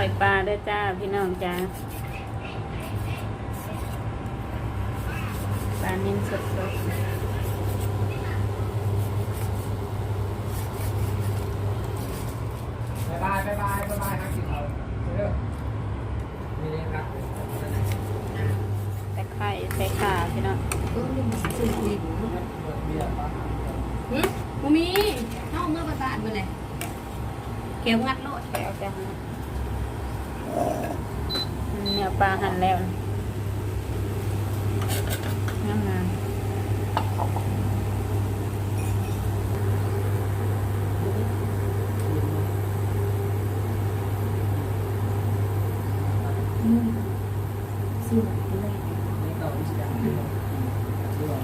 อยปลาเด้อจ้าพี่น้องจ้าปลานิ่มสดๆบายบายบายบายบายบายนะกินเราเด้อมีเลี้ยงครับใส่ไข่ใส่ขาพี่น้องก็มีสื่อดีเปิดเบียร์ปะหืมบ่มีน้องเมื่อประสาทบ่เลยเขียวงัดโลดใส่เอาจ้า เนี่ยปลาหั่นแล้วงามงาม อืมสวยเลย นี่ต่อที่จะให้เราดูว่า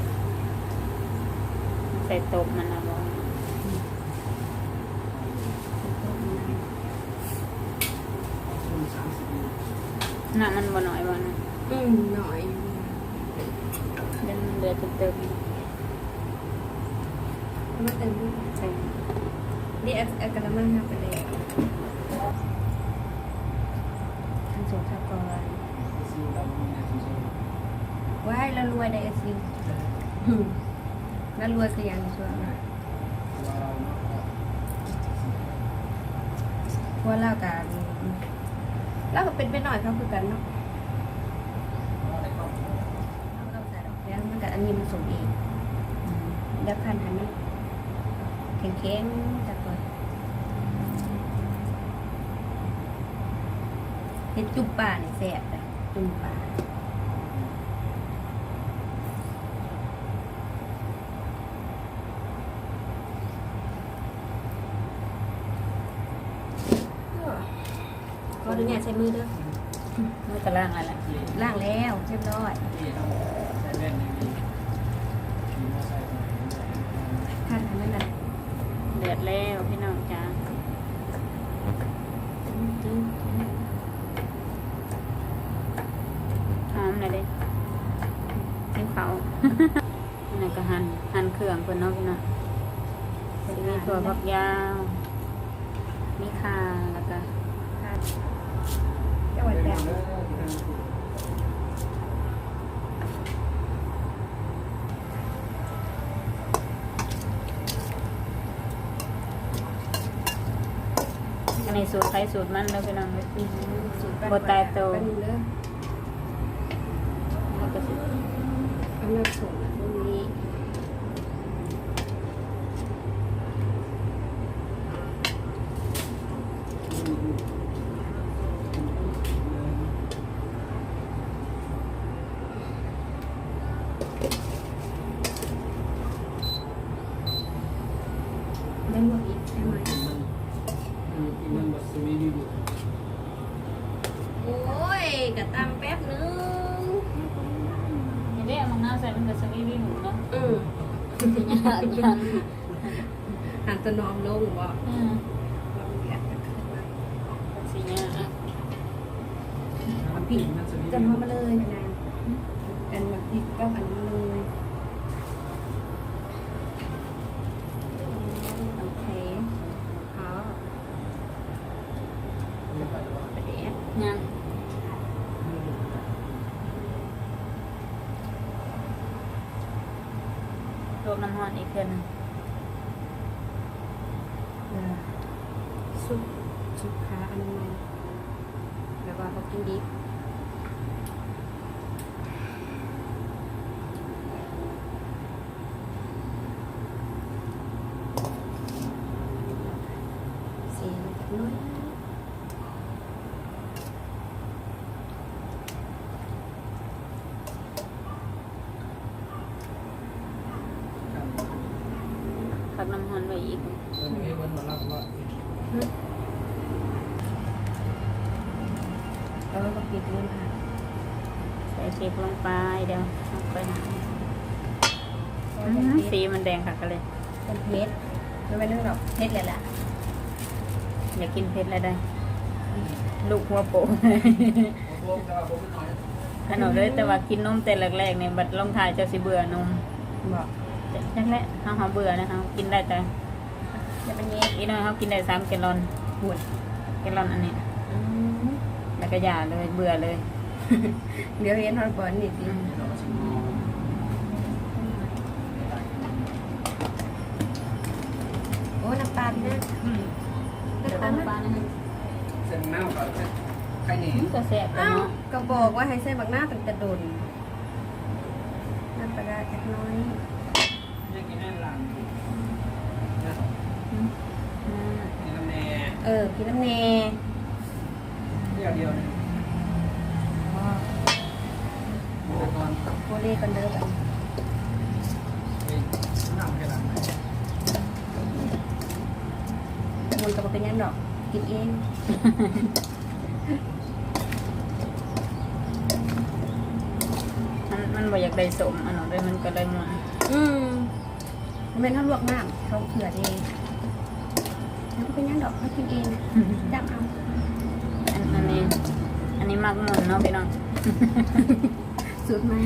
ใส่ตบมันนะบอก คุณสามสิบปี น้ำมันบ่หน่อยบ่นะ อืมหน่อย เดือดเดือดเติม มาเต็ม ๆใส่ นี่เอาเอากระมังมาไปเลยทันสงสากร ซีเรามีนะที่ใช่ ว้ายแล้วรวยได้สิอืมแล้วรวยคือย่างชัวร์ว่าเราเนาะเพราะว่าเรากันเราก็เป็นไปหน่อยเขาคือกันเนาะว่าในครอบครัวเราใส่ดอกแล้วมันกับอันนี้มันสมเองเดี๋ยวพันหันนี่แข็งๆจากก่อนเฮ็ดจุ่มป่าเนี่ยแซ่บจุ่มป่า ขออนุญาตใช้มือเด้อมือกระล่างอะไรที่ล้างแล้วเรียบร้อยที่เราใช้แว่นในนี้มีมอไซค์ท่านทำนั่นน่ะเดือดแล้วพี่น้องจ้าหอมเลยเด้กินเขาวนี่นก็หั่นหั่นเครื่องเพิ่นเนาะพี่น้องจะมีถั่วฝักยาว มีข่าแล้วก็ ค่ะจังหวัดแดง อันนี้สูตรไทยสูตรมันแล้วพี่น้องเด้ออืมสูตรบ้นบ่ตายตัวบ้านเด้อแล้วก็สิกำลังสูตรตรงนี้ ได้หมดอีกใช่ไหม อีมันบทสวีดีโอ โอ้ยกระตำแป๊บนึง นี่เด้มังนาวใส่มันก็สวีวีหมูเนาะอืมสิยากจังหันตัวน้อมลงบ่อืมว่ามันแผลจะขึ้นมาสิยากมันผิดมันสวีจะดีโอมามาเลยนานกันมาพริกก็อันนี้เลยโอเคขอประเดี๋ยว ยังร วมน้ำหอนอีกเดือนซุปซุปขาอันนี้แล้วก็เขากินดิบเสียงจากน้อย พักน้ำหอนไว้อีก เออไม่วันมารับว่า เออก็ปิดเลยค่ะ ใส่เช็คลงไปเดี๋ยวเอาไปหาอื้อหือสีมันแดงค่ะก็เลย เป็นเพชรไม่เป็นเรื่องหรอกเพชรเลยล่ะอยากกินเผ็ดอะไรได้ ลูกหัวโปะผมแต่ว่าผมไม่น้อยขนมเลยแต่ว่ากินนมแต่แรกๆเนี่ยบัดลงทายเจ้าสิเบื่อนมบอกแต่แรกๆเขาเขาเบื่อนะเขากินได้แต่จะเป็นเงี้ยอีน้อยเขากินได้สามแกลลอนหุ่นแกลลอนอันนี้อืมแล้วก็หย่าเลยเบื่อเลย เดี๋ยวเรียนฮอลบอลนี่สิเราก็ชิมมองโอ้น้ำปลาพี่นะอืมน้ำปลาปลานะนะเส้นเน่าก่อนเส้นไข่เหนียวก็แซ่บกันอ้าวเนาะก็บอกว่าให้ใส่บักหน้าตั้งแต่โดนน้ำปลาร้าจักหน้อย นี่กินได้หลังนะอืมนี่น้ำแน่เออกินน้ำแน่เดียวเดียวเนี่ย อนโคเล่กันเด้อแค่หลังไหนมันก็เป็นยังดอกกินเองมันมันบ่อยากได้สมอันนั้นเลยมันก็เลยมันอืมมันเป็นถ้าลวกน้ำเขาเผื่อเองแล้วก็เป็นยังดอกเขากินเองจับเอาอันนี้ อันนี้มักมุนเนาะพี่น้อง สูตรใหม่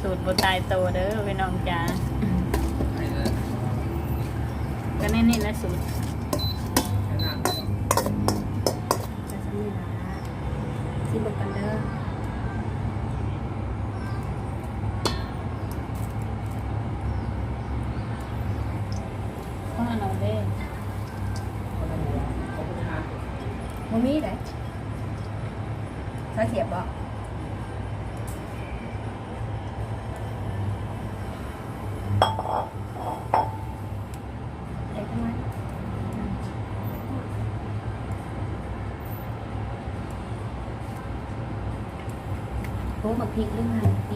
สูตรบตายโตเด้อพี่น้องจ้าไข่เลยก็นี่นี่แหละสูตรแค่น้ำจะสำนีละซิมเบิกกันเด้อ โอ้บักพริกเรื่องหั่นพ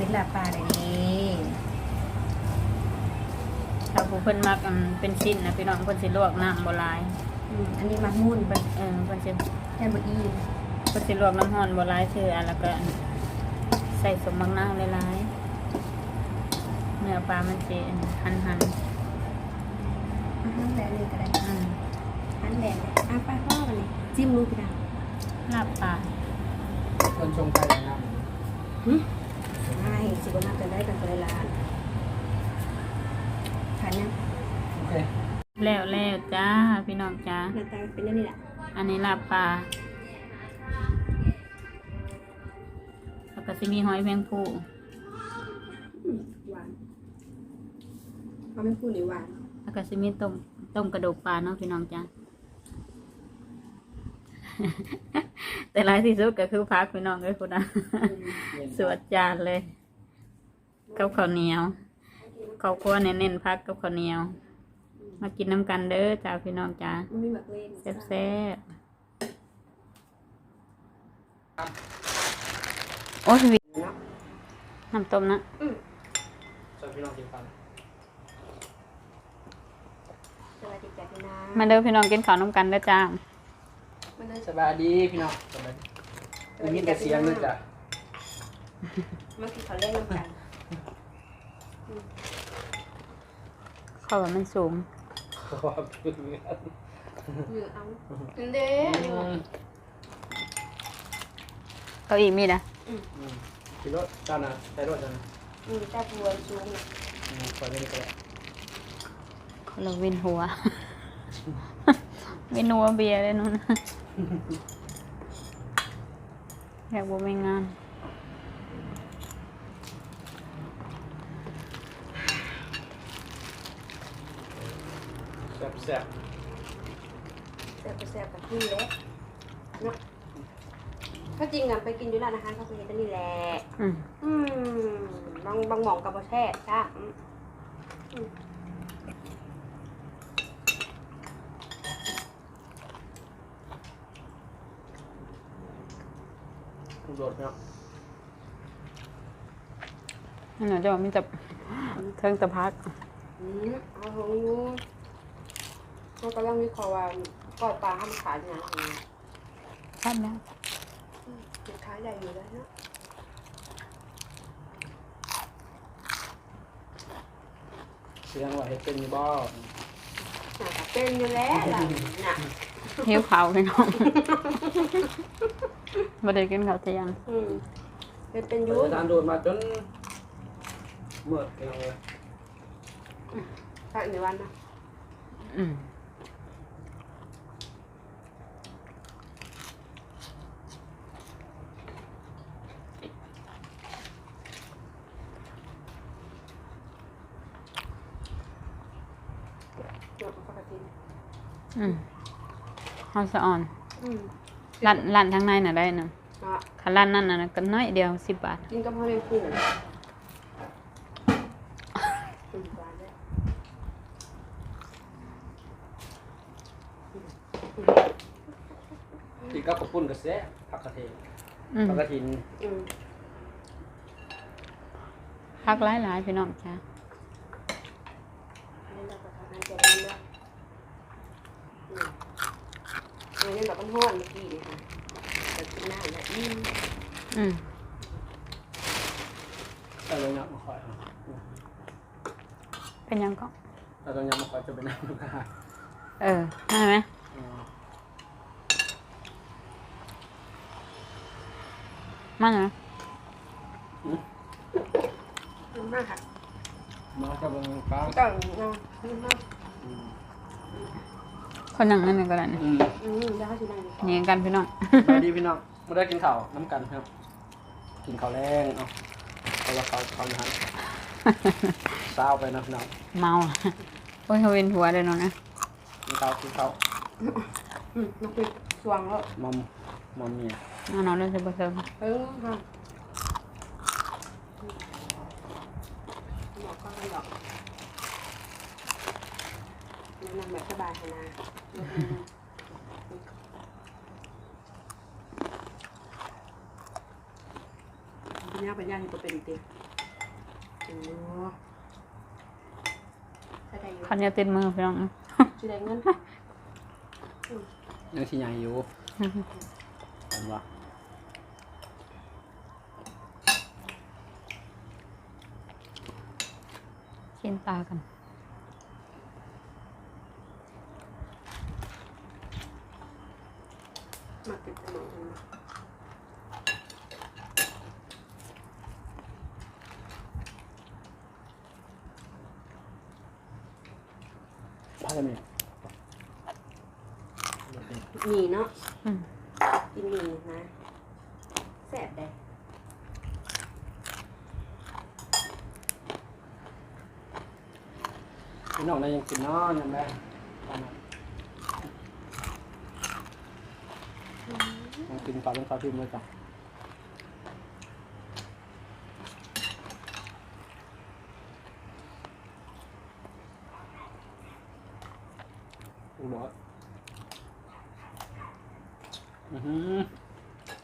เป็นลาบปลาเลยนี่ถ้าผู้เพิ่นมักอันเป็นชิ้นนะพี่น้องเพิ่นสิลวกน้ำบ่หลายอืมอันนี้มักมุ่นเป็นเออเพิ่นสิแค่บะอีเพิ่นสิลวกน้ำร้อนบ่หลายคืออันแล้วก็ใส่สมบักนาวหลายๆเนื้อปลามันสิหั่นอาหารแดงเลยก็ได้ๆอืมอาหารแดงเลยอะปลาพ่อกันเลยจิ้มลูกพี่ดาวลาบปลาคนชงไข่น้ใช่สิบวันนับกันได้กันเลยล้านทานยังำโอเคแล้วแล้วจ้าพี่น้องจ้าหน้าตาเป็นอย่างนี้แหละอันนี้ลาบปลาแล้วก็สิมีหอยแมงภู่อืมหวานเขาไม่พูดหรือหวานแล้วก็สิมีต้มต้มกระดูกปลาเนาะพี่น้องจ้าแต่ร้ายที่สุดก็คือพักพี่น้องเลยคุณนะสวดจานเลย กับข้าวเหนียวข้าวคั่วเน้นๆพักกับข้าวเหนียว มากินน้ำกันเด้อจ้าพี่น้องจ้ามันมีแบบเล่นแซ่บๆโอ้ยพี่เนาะน้ำต้มนะอืมชวนพี่น้องกินกันสวัสดีจ้ะพี่นามาเด้อพี่น้องกินข้าวน้ำกันเด้อจ้ามันน่าสบายดีพี่น้องสบายดีได้ยินแต่เสียงเลยจ้ะมันคือเขาเล่นน้ำกัน ข้าวว่ามันสูงขอบคุณครับหรือเอาอันเด้เขาอีกมีนะขี่รถจ้านะใช้รถจ้านะอืมแต่บัวสูงน่ะคอยไม่ได้ก็ได้เขาเราวินหัววินหัวเบียร์เลยนู่นนะอยากบัวไม่งาน แซ่บแซ่บแซ่บแซ่บกับพี่เล็กเนาะถ้าจริงอะไปกินอยู่ร้านอาหารเขาเคยเห็นแต่นี่แหละอืมอืมบางบางหม่องกับบะแช่จ้าอืมโดดเนาะนั่นน่ะจะว่ามีแต่เทิงแตะพักอืมเอาของยู เขากำลังวิเคราะห์ว่าก่อยปลาห้ามขายเนี่ยอืมท่านแล้วมันขายได้อยู่แล้วเนาะเสียงว่าเฮ็ดเป็นอยู่บ่น่าจะเป็นอยู่แล้วล่ะน่ะหิวเขาวพี่น้องบ่ได้กินข้าวเที่ยงอืมเป็นเป็นอไปยูทานโดนมาจนเมื่อกี้เลยภาคในวันนะอืม เนาะปกติ อืมเฮาสะอ่อน อืมร้านร้านทางในน่ะได้น่ะเนาะคันร้านนั้นน่ะก็น้อยเดียว10บาท กินกับพ่อเลี้ยงกุ้งอืมหวานเลยที่ก็กระปุ้นกระแสผักกระเทียมอืมผักกระถินอืม พักหลายๆพี่น้องจ้า อันนี้เราก็ทำให้เจ็บนิดเดียวอืม อันนี้เราก็ทอดเมื่อกี้นี่ค่ะแต่กินหน้าเนี่ยอืมอืมแต่เรายังมาคอยเอาเป็นหยังก็ แต่เรายังมาคอยจะเป็นน้ำลูกค้าเออได้ไหมอืมมันนะอืมมากค่ะมาจะเป็นกลางก็เนาะอืมมากอืม คนนั่งนั่นก็ได้นะอืมอืมแล้วก็ชิมได้นี่กันพี่น้อง สวัสดีพี่น้องมาได้กินข้าวน้ำกันครับ กินข้าวแรงเอาเอาละข้าวข้าวอยู่หันเศร้าไปนะพี่น้องเมาโอ้ยเขาเวียนหัวเลยเนาะนะกินข้าวกินข้าวอืมนกเป็ดสวงแล้วมอมมอมเมียเอาเนาะเราจะบ่เซิร์ฟเออค่ะหมอกก็ไม่หรอก นั่งแบบสบายนะปัญญาปัญญาที่ตัวเป็นเต็มโอ้ถ้าได้อยู่คันอยาติดมือพี่น้องจะได้เงินยังที่ใหญ่อยู่เห็นปะกินตากัน มาติดตลอดเลย พากันเนี่ยหมี่เนาะอืม กินหมี่นะแซ่บเลยพี่น้องได้ยังกินเนาะยังได้ตอนนั้นยังกินปลาเป็นปลาพิมพ์เลยจ้ะคุณบอกว่า อือหือ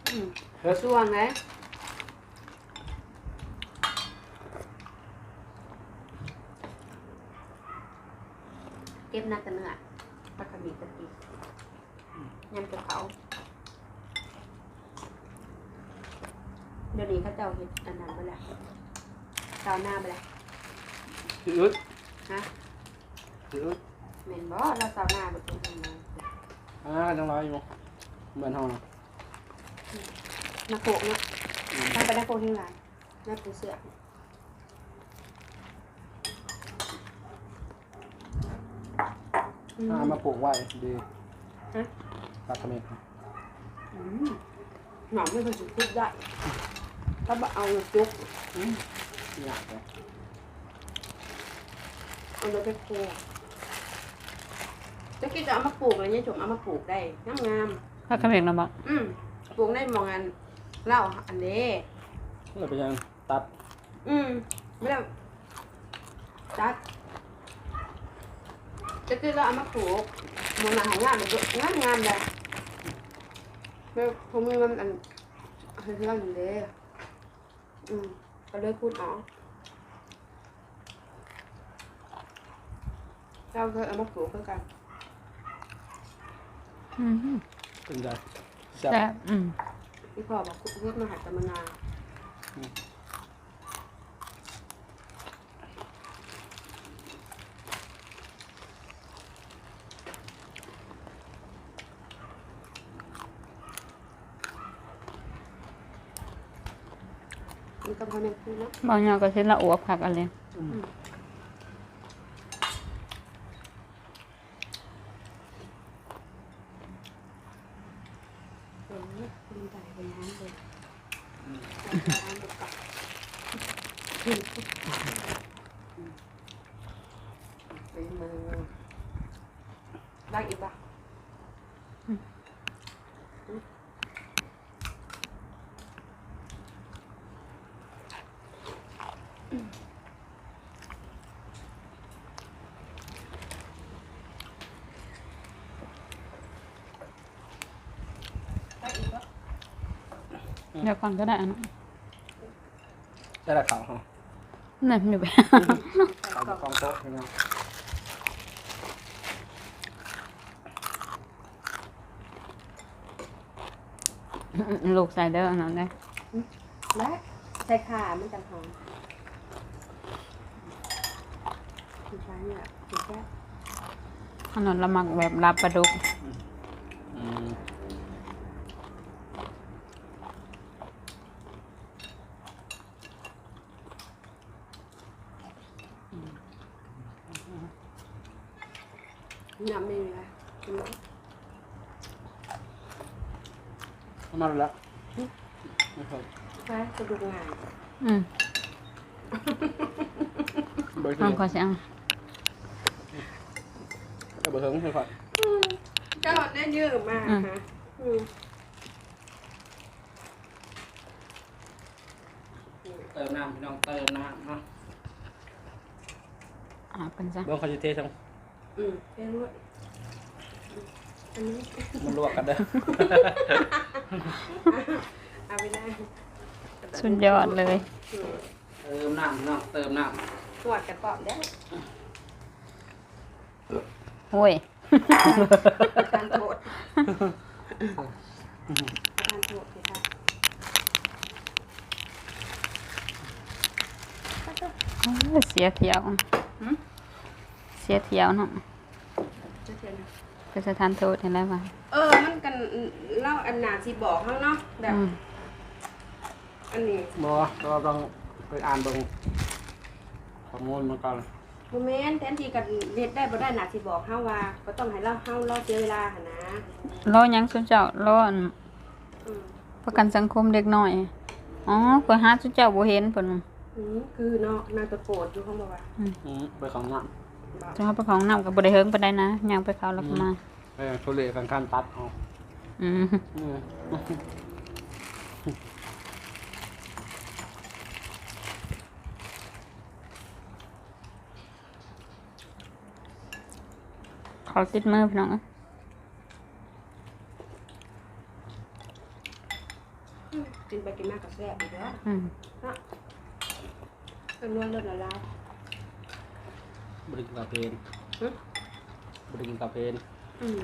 อืมเฮ้ยส่วงเลยเก็บนักกันเนื้อปลากระบี่ตะกี้ยำกับเขาเดี๋ยวนี้เขาเจ้าเห็ดอันนั้นไปแล้วเจ้าหน้าไปแล้วคืออึดฮะคืออึดเมนบอเราเจ้าหน้าไปตรงนั้นอ่าจังไรอยู่ เหมือนห้องนะนักโกะเนาะทำไปนักโกะที่ไหนนักปูเสืออืมอ่ามาปลูกไว้ดีฮะปลากระเม็ดอืมหนอมไม่เคยจุกทุกได้ ถ้าบเอาจุกอยากเลยเอาไปปลูกจะคิดจะเอามาปลูกอะไรเนี่ยจงเอามาปลูกได้งามงามถ้ากระเพ็กนะบอกๆอืมปลูกได้มองอันเล่าอันนี้ เราไปยังตัดอืมไม่ได้จัดจะคิดเราเอามาปลูกมองหนาของงามเลยงามงามๆเลยไม่ผมมีมันอันอันที่เราอยู่เลยอืมก็เลยพูดเนาะเราเคยเอามาปลูกเพื่อกัน อืม เป็นไงแซ่บแซ่บอืมพี่พ่อบอกคุกมาหัดตะมนามันก็พอแม่พูดเนาะบางอย่างก็เช่นละอวบผักอะไรอืม เออคุณตายเป็นน้ำเลยน้ำแบบ กับเป็นมือได้อีกปะเดี๋ยวก่อนก็ได้อันนั้นได้ละข่าวฮะนั่นอยู่ไปข่าวกองโต๊ะพี่น้องลูกใส่เด้ออันนั้นได้และใส่ขามันจะหอมสุดท้ายเนี่ยสุดแค่อันนั้นละมักแบบรับปลาดุก อืม น้ำไม่มีอะไร ประมาณนั้นละไม่ค่อยใช่กระดูกงานอืมเบอร์ห้องเทิงขอเสียงเบอร์เทิงไม่ค่อยก็ได้เยอะมากฮะอืมเติมน้ำพี่น้องเติมน้ำเนาะอ่าเป็นซะเบื้องเขาจะเททั้งอืมเรียนด้วย อันนี้มันลวกกันเด้อ เอาไปได้สุดยอดเลย อืมเติมน้ำพี่น้องเติมน้ตรวจกระป๋อมได้โอ้ยประทานโทษประทานโทษสิค่ะโอ้ยเสียเที่ยวหืมเสียเที่ยวเนาะ จะเทียนนะ ก็จะทานโทษเห็นแล้วป่ะเออมันกันเล่าอันหนาที่บอกเขาเนาะแบบอืมอันนี้ำบ่เราต้องไปอ่านเบิ่งข้อมูลมาก่อนโมเมนต์แทนที่กันเฮ็ดได้บ่ได้หนาที่บอกเฮาว่าก็ต้องให้เราเฮาเราเสียเวลาหั่นนะรอหยังสุนเจ้ารออันอืมประกันสังคมเด็กน้อย อ๋อเพื่อหาสุนเจ้าบ่เห็นเพิ่นอืมคือเนาะนางตะโกดอยู่ห้องบอกว่าอืมไปของน้บอก จะเอาไปของน้ำก็บ่ได้เฮิงปานใดนะย่างไปเขาแล้วก็มาำเออทุเรศกันการตัดเอาอืมอืมขอติดมือพี่น้องกินไปกินมากับแซ่บอีกแล้วอืมเนาะเป็นนวลเลิศละลาย บริกินกาเพนหึ บริกินกาเพนอืม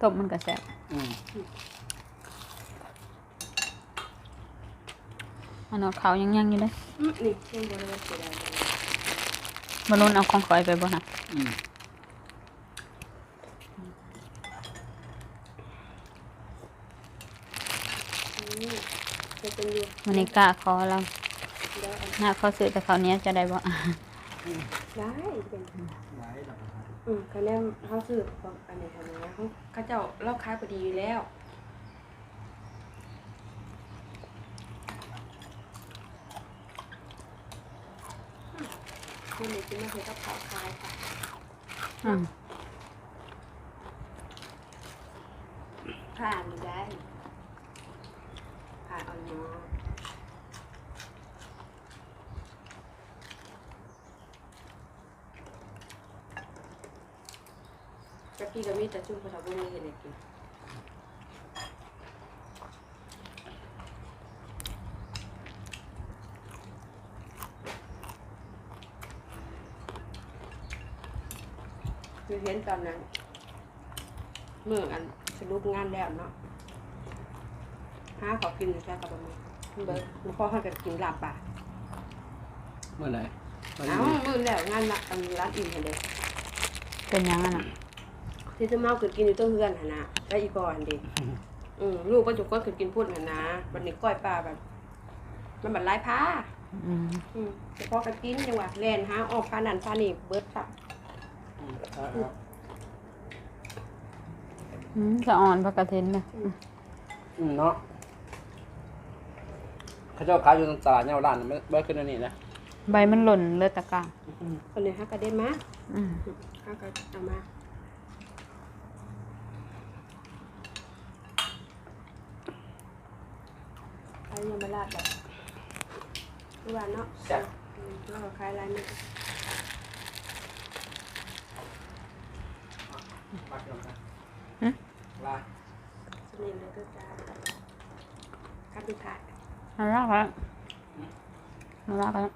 ต้มมันก็แซ่บอืมอันนั้นเขายังยังอยู่เลย อืมนี่เช่นบริเวณเสียดายเลย บ่รุนเอาของข่อยไปบ่ฮะอืมจะเป็นอยู่มันนี้กล้าขอเราได้อันหน้าเขาซื้อแต่เขาวเหนี้ยจะได้บ่ ได้เป็นไว้หลังอืมคะแนนเขาซื้อของอันนี้ทำไมเขาเขาเจ้าเล่าขายพอดีอยู่แล้ว คุณเด็กกินมาเคยกับข้าวขายค่ะอืมผ่านอยู่ได้ผ่านเออนมากี้ก็มีแต่ชุ่มพอทำบุญเห็นเลยกิน เห็นตอนนั้นเมื่ออันสรุปงานแล้วเนาะหาขอกินอยู่แค่กับมันเบิร์ดพ่อเขาจะกินลาบป่าเมื่อไหร่วันเอ้านี้มื่อแล้วงานละอันร้านอิ่มเห็นเลยเป็นหยังอะน่ะที่จะเมาคือกินอยู่ต้นเฮือนหนนะแล้วอีปอหันเดีอืมลูกก็จุกก็คือกินพูดหันนะวันนี้ก้อยปลาแบบมันแบบไร้ผ้าอืมอืมเฉพาะกันกินจังหวะแลนหาออกพานันพานี่เบิร์ดค่ะ อืมครับครับอืมสะอ่อนผักกระเทนเนี่ยอืมเนาะเขาเจ้าขายอยู่ตรงตลาดเยาวราชไม่ไม่ขึ้นอันนี้นะใบมันหล่นเลือดตะกร้าคนนี้ฮักกระเด็นมาอืมฮักกระเอามาใครยังมาลาดแบบทุกวันเนาะแซ่บอืมแล้วก็คล้ายอะไรนี่ ปักลงไปหึลาสนิทเลยก็จะครับดูถ่ายน่ารักแล้วน่ารักแล้ว